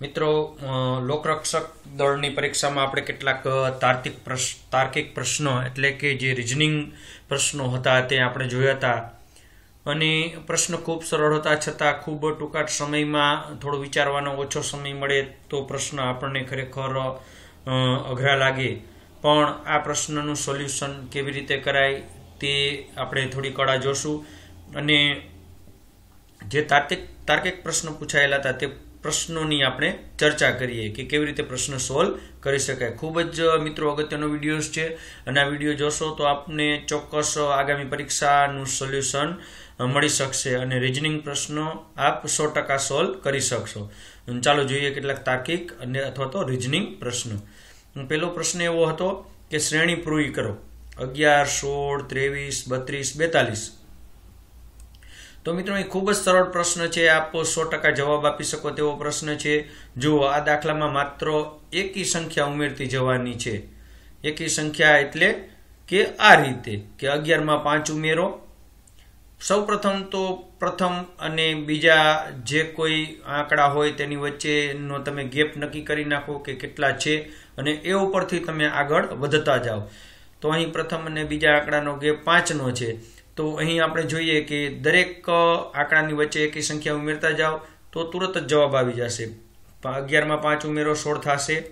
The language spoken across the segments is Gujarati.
મિત્રો લોકરક્ષક દળની પરીક્ષામાં આપણે કેટલાક તાર્કિક પ્રશ્ન તાર્કિક પ્રશ્નો એટલે કે જે રિઝનિંગ પ્રશ્નો હતા તે આપણે જોયા હતા. અને પ્રશ્ન ખૂબ સરળ હતા, છતાં ખૂબ ટૂંકા સમયમાં થોડો વિચારવાનો ઓછો સમય મળે તો પ્રશ્ન આપણને ખરેખર અઘરા લાગે. પણ આ પ્રશ્નનું સોલ્યુશન કેવી રીતે કરાય તે આપણે થોડી કળા જોશું. અને જે તાર્કિક તાર્કિક પ્રશ્નો પૂછાયેલા હતા તે પ્રશ્નોની આપણે ચર્ચા કરીએ કે કેવી રીતે પ્રશ્ન સોલ્વ કરી શકાય. ખૂબ જ મિત્રો, અગત્યનો વીડિયો છે. અને આ વીડિયો જોશો તો આપને ચોક્કસ આગામી પરીક્ષાનું સોલ્યુશન મળી શકશે અને રિઝનિંગ પ્રશ્નો આપ સો ટકા સોલ્વ કરી શકશો. ચાલો જોઈએ કેટલાક તાર્કિક અને અથવા તો રિઝનિંગ પ્રશ્નો. પહેલો પ્રશ્ન એવો હતો કે શ્રેણી પૂરી કરો. અગિયાર, સોળ, ત્રેવીસ, બત્રીસ, બેતાલીસ. તો મિત્રો એ ખૂબ જ સરળ પ્રશ્ન છે. આપ સો ટકા જવાબ આપી શકો તેવો પ્રશ્ન છે. જુઓ આ દાખલામાં માત્ર એકી સંખ્યા ઉમેરતી જવાની છે. એકી સંખ્યા એટલે કે આ રીતે કે અગિયારમાં પાંચ ઉમેરો. સૌ પ્રથમ તો પ્રથમ અને બીજા જે કોઈ આંકડા હોય તેની વચ્ચેનો તમે ગેપ નક્કી કરી નાખો કે કેટલા છે અને એ ઉપરથી તમે આગળ વધતા જાઓ. તો અહીં પ્રથમ અને બીજા આંકડાનો ગેપ પાંચનો છે. તો અહીં આપણે જોઈએ કે દરેક આંકડાની વચ્ચે એકી સંખ્યા ઉમેરતા જાઓ તો તુરત જ જવાબ આવી જશે. અગિયારમાં પાંચ ઉમેરો, સોળ થશે.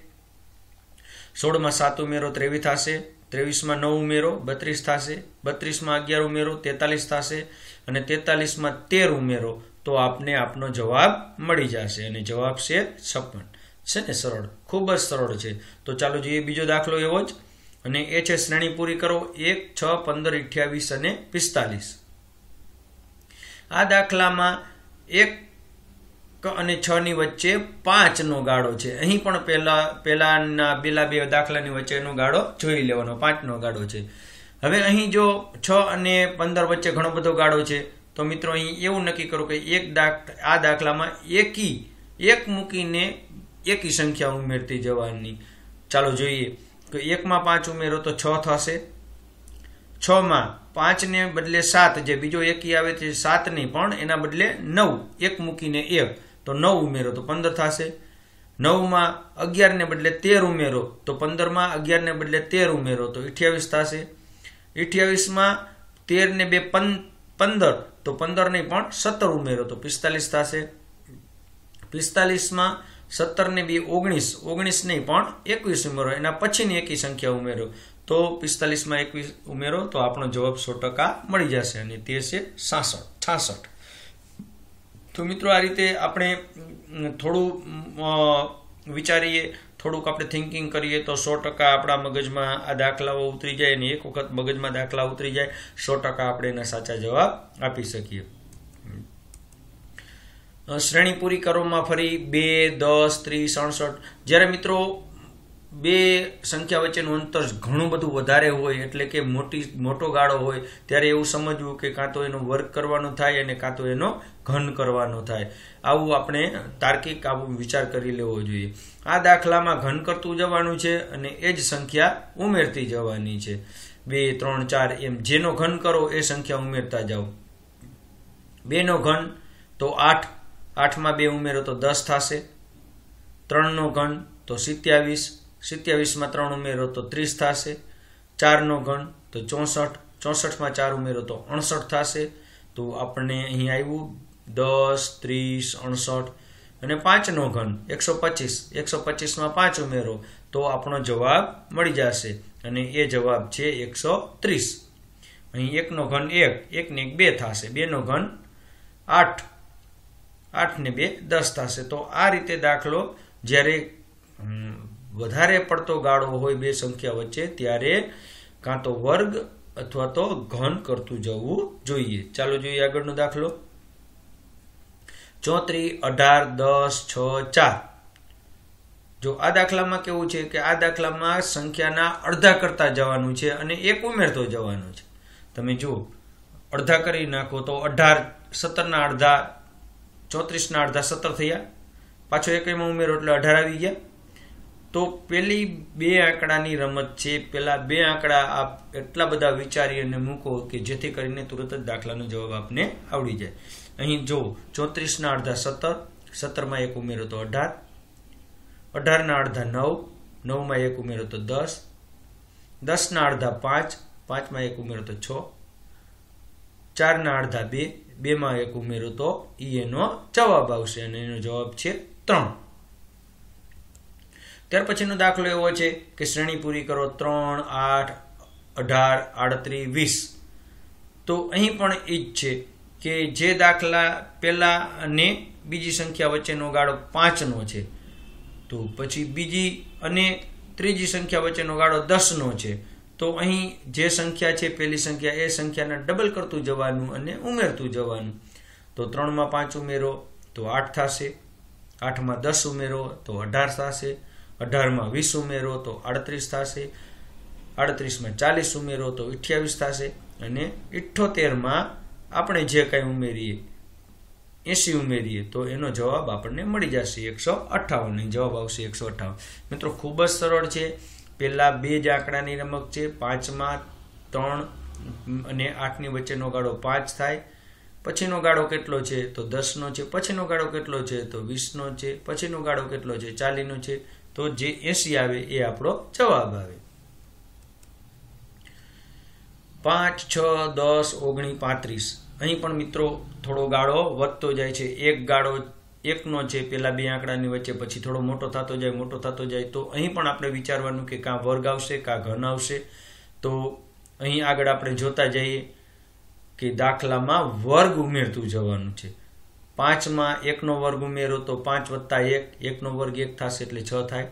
સોળમાં સાત ઉમેરો, ત્રેવીસ થશે. ત્રેવીસમાં નવ ઉમેરો, બત્રીસ થશે. બત્રીસમાં અગિયાર ઉમેરો, તેતાલીસ થશે. અને તેતાલીસમાં તેર ઉમેરો, તો આપને આપનો જવાબ મળી જશે. અને જવાબ છે છપ્પન. છે ને? સરળ. ખૂબ જ સરળ છે. તો ચાલો જોઈએ બીજો દાખલો એવો જ. અને એ છે શ્રેણી પૂરી કરો એક, છ, પંદર, અઠ્યાવીસ અને પિસ્તાલીસ. આ દાખલામાં એક અને છ ની વચ્ચે પાંચ નો ગાળો છે. અહીં પણ પહેલા, પહેલાના પેલા બે દાખલાની વચ્ચેનો ગાળો જોઈ લેવાનો પાંચ નો ગાળો છે. હવે અહીં જો છ અને પંદર વચ્ચે ઘણો બધો ગાળો છે, તો મિત્રો અહીં એવું નક્કી કરો કે એક આ દાખલામાં એકી, એક મૂકીને એકી સંખ્યા ઉમેરતી જવાની. ચાલો જોઈએ. તો એકમાં પાંચ ઉમેરો તો છ થશે. છ માં પાંચ બદલે સાત, જે બીજો એકી આવે છે સાત નહીં પણ એના બદલે નવ. એક મૂકીને એક, તો નવ ઉમેરો તો પંદર થશે. નવમાં અગિયારને બદલે તેર ઉમેરો તો પંદરમાં અગિયારને બદલે તેર ઉમેરો તો અઠ્યાવીસ થશે. અઠ્યાવીસમાં તેરને બે પં, પંદર, તો પંદર નહીં પણ સત્તર ઉમેરો તો પિસ્તાલીસ થશે. પિસ્તાલીસમાં સત્તર ને બે ઓગણીસ ઓગણીસ નહીં, પણ એકવીસ ઉમેરો. એના પછીની એકી સંખ્યા ઉમેરો. તો પિસ્તાલીસમાં એકવીસ ઉમેરો, તો આપણો જવાબ સો ટકા મળી જશે અને તે છે સાસઠ, છાસઠ. તો મિત્રો, આ રીતે આપણે થોડું વિચારીએ, થોડુંક આપણે થિંકિંગ કરીએ, તો સો ટકા આપણા મગજમાં આ દાખલાઓ ઉતરી જાય અને એક વખત મગજમાં દાખલા ઉતરી જાય, સો ટકા આપણે એના સાચા જવાબ આપી શકીએ. શ્રેણી પૂરી કરવામાં ફરી બે, દસ, ત્રીસ, અડસઠ. જ્યારે મિત્રો બે સંખ્યા વચ્ચેનું અંતર ઘણું બધું વધારે હોય, એટલે કે મોટી, મોટો ગાળો હોય, ત્યારે એવું સમજવું કે કાં તો એનો વર્ક કરવાનો થાય અને કાં તો એનો ઘન કરવાનો થાય. આવું આપણે તાર્કિક આવું વિચાર કરી લેવો જોઈએ. આ દાખલામાં ઘન કરતું જવાનું છે અને એ જ સંખ્યા ઉમેરતી જવાની છે. બે, ત્રણ, ચાર, એમ. જેનો ઘન કરો એ સંખ્યા ઉમેરતા જાઓ. બેનો ઘન, તો આઠ આઠમાં બે ઉમેરો તો દસ થશે. ત્રણનો ઘન તો સિત્યાવીસ. સિત્યાવીસમાં ત્રણ ઉમેરો તો ત્રીસ થશે. ચારનો ઘન તો ચોસઠ. ચોસઠમાં ચાર ઉમેરો તો અણસઠ થશે. તો આપણને અહીં આવ્યું દસ, ત્રીસ, અણસઠ અને પાંચનો ઘન એકસો પચીસ. એકસો પચીસમાં પાંચ ઉમેરો તો આપણો જવાબ મળી જશે અને એ જવાબ છે એકસો ત્રીસ. અહીં એકનો ઘન એક, એકને એક બે થશે. બેનો ઘન આઠ. આઠ ને બે દસ થશે. તો આ રીતે દાખલો જ્યારે વધારે પડતો ગાળો હોય બે સંખ્યા વચ્ચે, ત્યારે કાં તો વર્ગ અથવા તો ઘન કરતું જવું જોઈએ. ચાલો જોઈએ આગળનો દાખલો. ચોત્રી, અઢાર, દસ, છ, ચાર. જો આ દાખલામાં કેવું છે કે આ દાખલામાં સંખ્યાના અડધા કરતા જવાનું છે અને એક ઉમેરતો જવાનું છે. તમે જુઓ, અડધા કરી નાખો તો અઢાર, સત્તરના અડધા ચોત્રીસના અડધા સત્તર થયા. પાછો એકમાં ઉમેરો એટલે અઢાર આવી ગયા. તો પેલી બે આંકડાની રમત છે. પેલા બે આંકડા આપ એટલા બધા વિચારી અને મૂકો કે જેથી કરીને તુરત જ દાખલાનો જવાબ આપને આવડી જાય. અહીં જો ચોત્રીસના અડધા સત્તર, સત્તરમાં એક ઉમેરો તો અઢાર. અઢારના અડધા નવ, નવમાં એક ઉમેરો તો દસ. દસના અડધા પાંચ, પાંચમાં એક ઉમેરો તો છ. ચારના અડધા બે બેમાં એક ઉમેરો તો ઈ એનો જવાબ આવશે અને એનો જવાબ છે ત્રણ. ત્યાર પછીનો દાખલો એવો છે કે શ્રેણી પૂરી કરો ત્રણ, આઠ, અઢાર, આડત્રીસ, વીસ. તો અહીં પણ એ જ છે કે જે દાખલા પહેલા અને બીજી સંખ્યા વચ્ચેનો ગાળો પાંચનો છે. તો પછી બીજી અને ત્રીજી સંખ્યા વચ્ચેનો ગાળો દસનો છે. તો અહીં જે સંખ્યા છે, પહેલી સંખ્યા એ સંખ્યાને ડબલ કરતું જવાનું અને ઉમેરતું જવાનું. તો ત્રણમાં પાંચ ઉમેરો, તો આઠ થશે. આઠમાં દસ ઉમેરો, તો અઢાર થશે. અઢારમાં વીસ ઉમેરો, તો આડત્રીસ થશે. આડત્રીસમાં ચાલીસ ઉમેરો, તો અઠ્યાવીસ થશે. અને ઇઠ્ઠોતેરમાં આપણે જે કાંઈ ઉમેરીએ, એસી ઉમેરીએ, તો એનો જવાબ આપણને મળી જશે એકસો અઠ્ઠાવન જવાબ આવશે એકસો અઠ્ઠાવન. મિત્રો, ખૂબ જ સરળ છે. પહેલા બે જ આંકડાની રમત છે. પાંચમાં ત્રણ અને આઠની વચ્ચેનો ગાળો પાંચ થાય. પછીનો ગાળો કેટલો છે? તો દસનો છે. પછીનો ગાળો કેટલો છે? તો વીસનો છે. પછીનો ગાળો કેટલો છે? ચાલીનો છે. તો જે એસી આવે એ આપણો જવાબ આવે. પાંચ, છ, દસ, ઓગણી, પાંત્રીસ. અહીં પણ મિત્રો થોડો ગાળો વધતો જાય છે. એક ગાળો એકનો છે પેલા બે આંકડાની વચ્ચે પછી થોડો મોટો થતો જાય, મોટો થતો જાય, તો અહીં પણ આપણે વિચારવાનું કે કાં વર્ગ આવશે, કાં ઘન આવશે. તો અહીં આગળ આપણે જોતા જઈએ કે દાખલામાં વર્ગ ઉમેરતું જવાનું છે. પાંચમાં એકનો વર્ગ ઉમેરો તો પાંચ વત્તા એક, એકનો વર્ગ એક થશે એટલે છ થાય.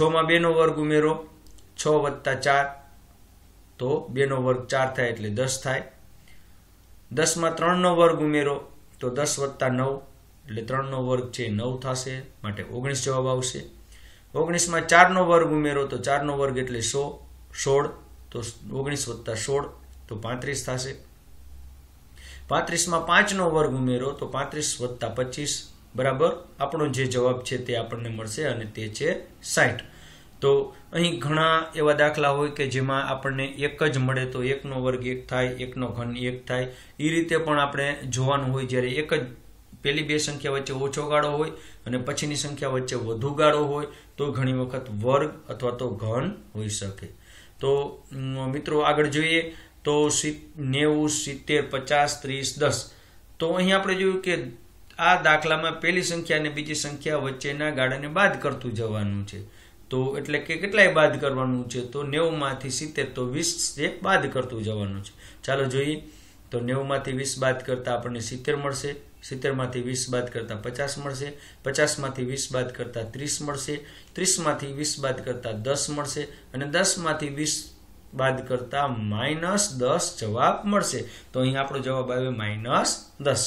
છમાં બેનો વર્ગ ઉમેરો, છ વત્તા ચાર, તો બેનો વર્ગ ચાર થાય એટલે દસ થાય. દસમાં ત્રણનો વર્ગ ઉમેરો, તો દસ વત્તા નવ. એટલે ત્રણનો વર્ગ છે નવ થશે, માટે ઓગણીસ જવાબ આવશે. ઓગણીસમાં ચારનો વર્ગ ઉમેરો તો ચારનો વર્ગ એટલે સો, સોળ, તો ઓગણીસ વત્તા સોળ, તો પાંત્રીસ થશે. પાંત્રીસમાં પાંચનો વર્ગ ઉમેરો તો પાંત્રીસ વત્તા પચીસ, બરાબર? આપણો જે જવાબ છે તે આપણને મળશે અને તે છે સાઠ તો અહીં ઘણા એવા દાખલા હોય કે જેમાં આપણને એક જ મળે તો એકનો વર્ગ એક થાય, એકનો ઘન એક થાય. એ રીતે પણ આપણે જોવાનું હોય જ્યારે એક જ પેલી બે સંખ્યા વચ્ચે ઓછો ગાળો હોય અને પછીની સંખ્યા વચ્ચે વધુ ગાળો હોય, તો ઘણી વખત વર્ગ અથવા તો ઘન હોઈ શકે. તો મિત્રો આગળ જોઈએ, તો નેવું, સિત્તેર, પચાસ, ત્રીસ, દસ. તો અહીં આપણે જોયું કે આ દાખલામાં પહેલી સંખ્યા અને બીજી સંખ્યા વચ્ચેના ગાળાને બાદ કરતું જવાનું છે. તો એટલે કે કેટલાય બાદ કરવાનું છે? તો નેવુંમાંથી સિત્તેર, તો વીસ સ્ટેપ બાદ કરતું જવાનું છે. ચાલો જોઈએ. તો નેવુંમાંથી વીસ બાદ કરતાં આપણને સિત્તેર મળશે, સિત્તેરમાંથી વીસ બાદ કરતાં પચાસ મળશે, પચાસમાંથી વીસ બાદ કરતાં ત્રીસ મળશે, ત્રીસમાંથી વીસ બાદ કરતાં દસ મળશે અને દસમાંથી વીસ બાદ કરતાં માઇનસ દસ જવાબ મળશે. તો અહીં આપણો જવાબ આવે માઇનસ દસ.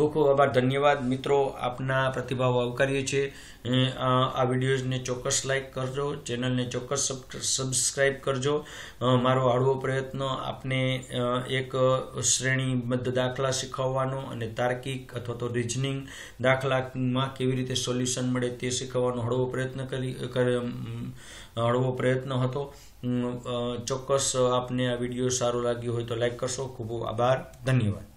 ખૂબ ખૂબ આભાર. ધન્યવાદ મિત્રો, આપના પ્રતિભાવ આવકારીએ છીએ. આ વિડીયોઝને ચોક્કસ લાઇક કરજો, ચેનલને ચોક્કસ સબસ્ક્રાઇબ કરજો. મારો હળવો પ્રયત્ન આપને એક શ્રેણીબદ્ધ દાખલા શીખવવાનો અને તાર્કિક અથવા તો રિઝનિંગ દાખલામાં કેવી રીતે સોલ્યુશન મળે તે શીખવવાનો હળવો પ્રયત્ન કરી હળવો પ્રયત્ન હતો. ચોક્કસ આપને આ વીડિયો સારો લાગ્યો હોય તો લાઇક કરશો. ખૂબ ખૂબ આભાર. ધન્યવાદ.